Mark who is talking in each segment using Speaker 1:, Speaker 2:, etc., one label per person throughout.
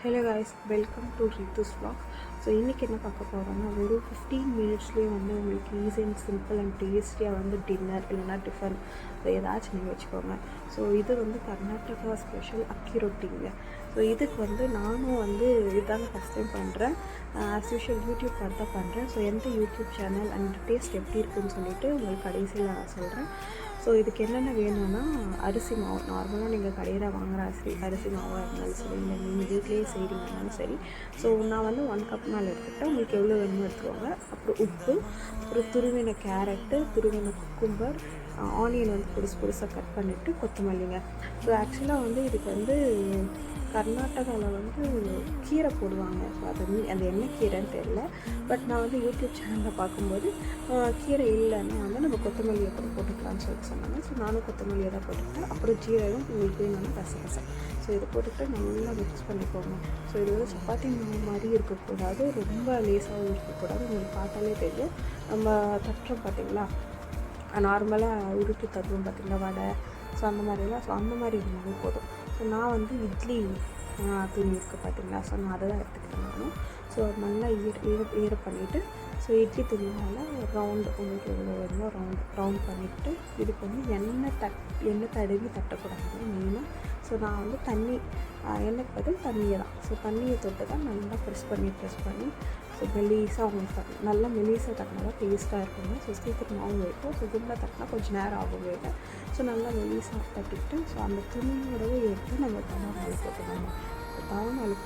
Speaker 1: Hello guys welcome to Rithu's vlog. So இன்றைக்கி என்ன பார்க்க போகிறோம்னா ஒரு ஃபிஃப்டீன் மினிட்ஸ்லேயே வந்து உங்களுக்கு ஈஸி அண்ட் சிம்பிள் அண்ட் டேஸ்டியாக வந்து டின்னர் இல்லைனா டிஃபன் ஸோ ஏதாச்சும் நீங்கள் வச்சுக்கோங்க. ஸோ இது வந்து கர்நாடகா ஸ்பெஷல் அக்கி ரொட்டிங்க. ஸோ இதுக்கு வந்து நானும் வந்து இதுதான் ஃபஸ்ட் டைம் பண்ணுறேன் ஆஸ் யூஷுவல் யூடியூப் பார்த்து தான் பண்ணுறேன் ஸோ எந்த யூடியூப் சேனல் அண்ட் டேஸ்ட் எப்படி இருக்குன்னு சொல்லிட்டு உங்களுக்கு கடைசியில் நான் சொல்கிறேன் ஸோ இதுக்கு என்னென்ன வேணும்னா அரிசி மாவு. நார்மலாக நீங்கள் கடையில் வாங்குகிற அரிசி அரிசி மாவாக இருந்தாலும் சரி இல்லை நீங்கள் வீட்லேயே செய்கிறீங்கனாலும் சரி. ஸோ நான் வந்து ஒன் கப் மேலே எடுத்துக்கிட்டேன். உங்களுக்கு எவ்வளோ வேணுமோ எடுத்துக்கோங்க. அப்புறம் உப்பு அப்புறம் துருவின கேரட்டு துருவின குக்கும்பர் ஆனியன் வந்து புதுசு புதுசாக கட் பண்ணிவிட்டு கொத்தமல்லிங்க. ஸோ ஆக்சுவலாக வந்து இதுக்கு வந்து கர்நாடகாவில் வந்து கீரை போடுவாங்க. ஸோ அது மீ- அது என்ன கீரைன்னு தெரில பட் நான் வந்து யூடியூப் சேனலில் பார்க்கும்போது கீரை இல்லைன்னா வந்து நம்ம கொத்தமல்லியை கூட போட்டுக்கலாம்னு சொல்லிட்டு சொன்னாங்க. ஸோ நானும் கொத்தமல்லியை தான் போட்டுக்கிட்டேன். அப்புறம் ஜீரகம் உங்களுக்கு வேணும்னா கசகசம் ஸோ இதை போட்டுக்கிட்டு நல்லா மிக்ஸ் பண்ணிக்கோங்க. ஸோ இது வந்து சப்பாத்தி மாவு மாதிரி இருக்கக்கூடாது. ரொம்ப லேசாகவும் இருக்கக்கூடாது. உங்களுக்கு பார்த்தாலே தெரியும். நம்ம தட்டுறோம் பார்த்தீங்களா? நார்மலாக உருட்டி தருவோம் பார்த்தீங்களா வடை. ஸோ அந்த மாதிரிலாம் ஸோ அந்த மாதிரி இருந்தாலே போதும். ஸோ நான் வந்து இட்லி துணி இருக்குது பார்த்தீங்களா ஸோ நான் அதை தான் எடுத்துக்கிட்டேன் நானும் ஸோ நல்லா ஈர ஈர ஈர பண்ணிவிட்டு ஸோ இட்லி துணியால் ரவுண்டு உங்களுக்கு எவ்வளோ வேணுமோ ரவுண்ட் ரவுண்ட் பண்ணிவிட்டு இதுக்கு வந்து எண்ணெய் தட் எண்ணெய் தடவி தட்டக்கூடாது மெயினாக ஸோ நான் வந்து தண்ணி எண்ணெய் எண்ணெய்க்கு பதில் தண்ணியை தான். ஸோ தண்ணியை தொட்டு தான் நல்லா ப்ரெஸ் பண்ணி ப்ரெஸ் பண்ணி ஸோ மெலீஸாக உங்களுக்கு நல்லா மெலீஸாக தட்டினா தான் டேஸ்ட்டாக இருக்குங்க. ஸோ சீக்கிரமாகவும் இருக்கும் ஸோ குண்டாக தட்டினா கொஞ்சம் நேரம் ஆகும் வேக. ஸோ நல்லா வெளியே சாப்பிட்டுக்கிட்டு ஸோ அந்த துணியோடவே எடுத்து நம்ம தவா மேலே போட்டுக்கணும் தவா மேலே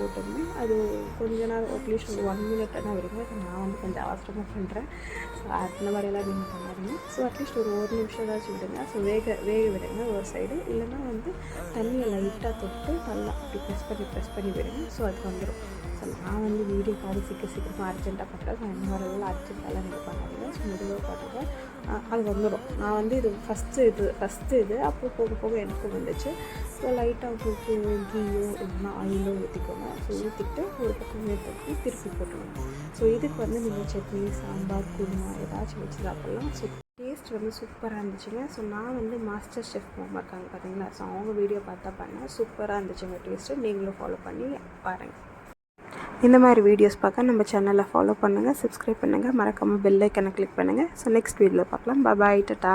Speaker 1: அது கொஞ்ச நேரம் அட்லீஸ்ட் ஒரு ஒன் மினிட் தான் வருங்க நான் வந்து கொஞ்சம் அவசரமாக பண்ணுறேன் ஸோ அந்த மாதிரியெல்லாம் நீங்கள் பண்ணாதீங்க ஸோ அட்லீஸ்ட் ஒரு ஒரு நிமிஷம் ஏதாச்சும் விடுங்க ஸோ வேக வேக விடுங்க ஒரு சைடு இல்லைன்னா வந்து தண்ணியை லைட்டாக தொட்டு நல்லா அப்படி ப்ரெஸ் பண்ணி ப்ரெஸ் பண்ணி விடுங்க ஸோ அது வந்துடும் ஸோ நான் வந்து வீடியோ கால் சீக்கிரம் சீக்கிரமாக அர்ஜென்ட்டாக பண்ணுறேன் ஸோ இந்த மாதிரி எல்லாம் அர்ஜென்ட்டாலாம் நீங்கள் பண்ணாதீங்க ஸோ மெதுவாக பண்ணுறேன் அது வந்துடும் நான் வந்து இது ஃபஸ்ட்டு இது ஃபஸ்ட்டு இது அப்புறம் போக போக எனக்கும் வந்துச்சு ஸோ லைட்டாக உங்களுக்கு கீயோ இல்லைன்னா ஆயிலோ ஊற்றிக்கோங்க ஸோ ஊற்றிட்டு ஒரு பக்கம் ஊற்றி திருப்பி போட்டுருவோம் ஸோ இதுக்கு வந்து நீங்கள் சட்னி சாம்பார் குருமா ஏதாச்சும் வச்சு சாப்பிட்லாம். ஸோ டேஸ்ட் வந்து சூப்பராக இருந்துச்சுங்க. ஸோ நான் வந்து மாஸ்டர் ஷெஃப் மாமா இருக்காங்க பார்த்தீங்களா ஸோ அவங்க வீடியோ பார்த்தா பண்ணேன் சூப்பராக இருந்துச்சுங்க டேஸ்ட்டு நீங்களும் ஃபாலோ பண்ணி பாருங்கள் இந்த மாதிரி வீடியோஸ் பார்க்க நம்ம சேனலை ஃபாலோ பண்ணுங்கள் சப்ஸ்கிரைப் பண்ணுங்கள் மறக்காமல் பெல் ஐக்கனை கிளிக் பண்ணுங்கள் ஸோ நெக்ஸ்ட் வீடியோவில் பார்க்கலாம். பாய் டாட்டா